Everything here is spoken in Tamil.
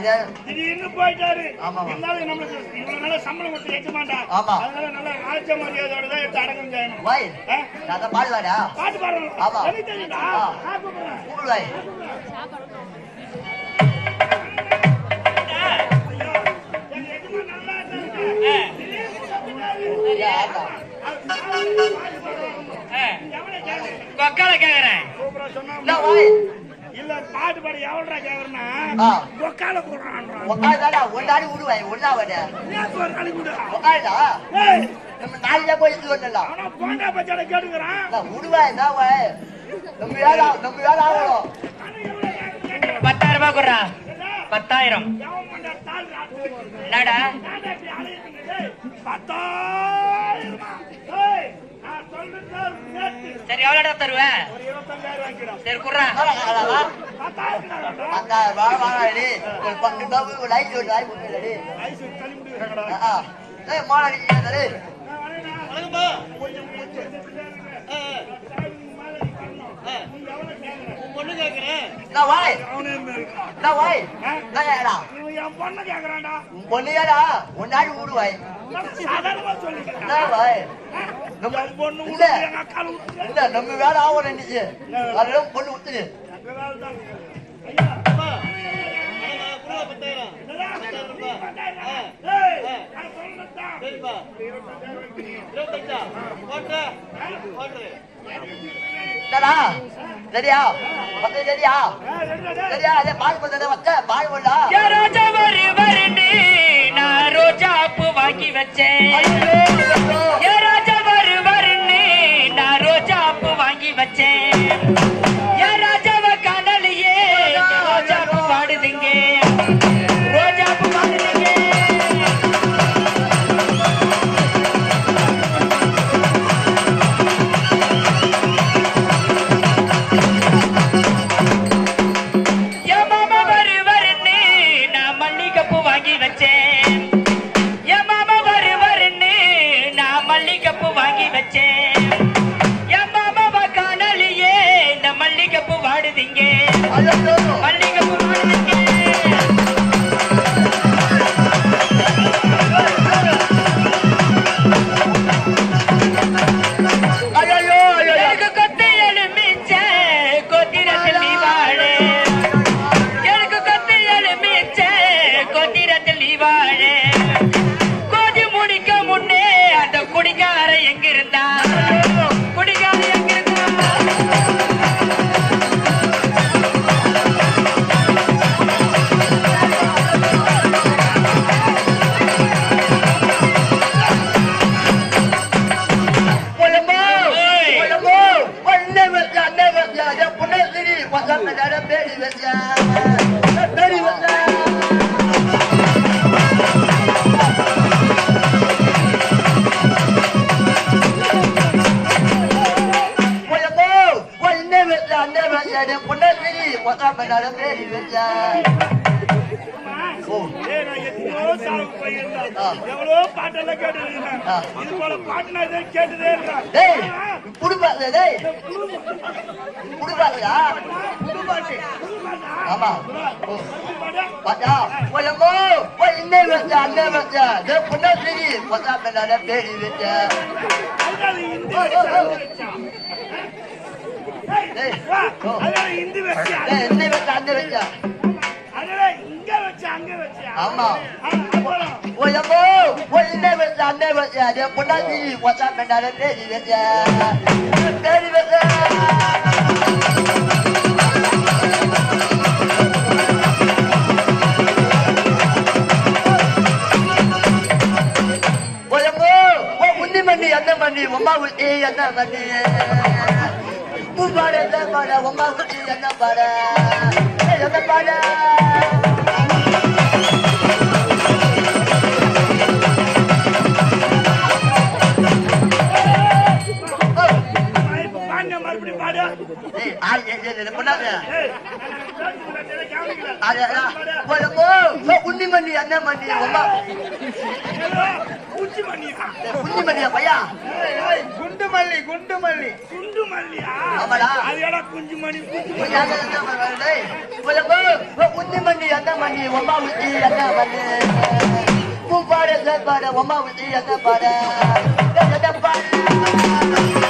இது திடீர்னு போயிட்டாரு ஆமா. இருந்தாலும் நம்மளுக்கு இவ்வளவு சம்பளம் கொடுத்து ஏற்ற மாட்டான் ஆமா. அதனால நல்லா ராஜ மரியாதையோட தான் எடுத்து அடக்கம் செய்யணும் வாய் ஆ? நான் தான் பாடுவாடா பாட்டு பாடணும் ஆமா. தெரியுதா கூப்பிடுவாய்? கொக்கால கேக்குறேன் இல்ல பாட்டு பாட எவன்டா கேக்குறேன்னா ஆ. கொக்கால கூடுறான்றான் உட்காந்தாடா ஒன்னாடி விடுவாய் ஒன்னா வாடா. ஏன் ஒரு நாளைக்கு விடு? நம்ம நாளைக்கு போய் இது அவனா போண்டா பச்சாட கேட்டுக்கிறான். நான் விடுவாய் வாய். நம்ம வேலை நம்ம வேலை ஆகணும்? பத்தாயிரம் ரூபாய் கொடுறா. பத்தாயிரம். என்னடா? பத்தாயிரமா? டேய், நான் சொல்றது கேட்டு. சரி எவ்வளோடா தருவேன் ஒரு. சரி குடுறா பத்தாயிரம் ஒரு பத்து ரூபாய் ஒரு லைட் ஒரு கொடுக்கலடி ஏய் மாலை? நான் வாய். நான் வாய் நான் ஏடா என் பொண்ணை கேக்குறான்டா. பொண்ணியாடா ஒன்னாடி விடுவாய் நான் சாதாரணமா சொல்லிக்கிறேன். நம்ம வேலை ஆகும் இன்னைக்கு அதெல்லாம் பொண்ணு ஊத்துது சரியா சரியா சரியா அதே பால் வச்ச பால் ரோஜா ரோஜா பூ வாங்கி வச்சேன் ay, ay, ay, எவ்வளோ பாட்டெல்லாம் கேட்டிருக்கேன். இது போல பாட்டு நான் இதே கேட்டதே இல்லை. டேய் ஆ, குடுப்பாங்க டேய் குடுப்பாங்களா புது பாட்டு. புது பாட்டா? ஆமா ஓ புது பாட்டா? பாத்தா பொலமோ பொண்ணே வச்சா அண்ணே வச்சா அதே பொண்ணே சரி பசங்க நட பேடி வச்சா அதனால இந்தி வச்சா, இந்தி வச்சா. ஏய், டேய். வா. ஓ. அதனால இந்தி வச்சா. டேய் என்ன வச்சா அண்ணே வச்சா அதனால இங்க வச்சா, அங்க வச்சா. ஆமா. ஆ, அப்புறம் பொலமோ பொண்ணே வச்சா அண்ணே வச்சா அதே பொண்ணே சரி பசங்க நட பேடி வச்சா பேடி வச்சா பூ பாட என்ன பாட உமா என்ன பாட? என்ன பாட? மறுபடியும் உன்னி மண்ணி என்ன மண்ணி உச்சி ஏய், குஞ்சு மல்லியா பையா குண்டு மல்லி குண்டு மல்லி. குண்டு மல்லியா ஆமாடா அது ஏடா குஞ்சு மணி குஞ்சு யாரு என்ன மல்லி ஒம்மா ஊத்தி என்ன மல்லி பூ பாட ஒம்மா ஊத்தி என்ன பாட பாட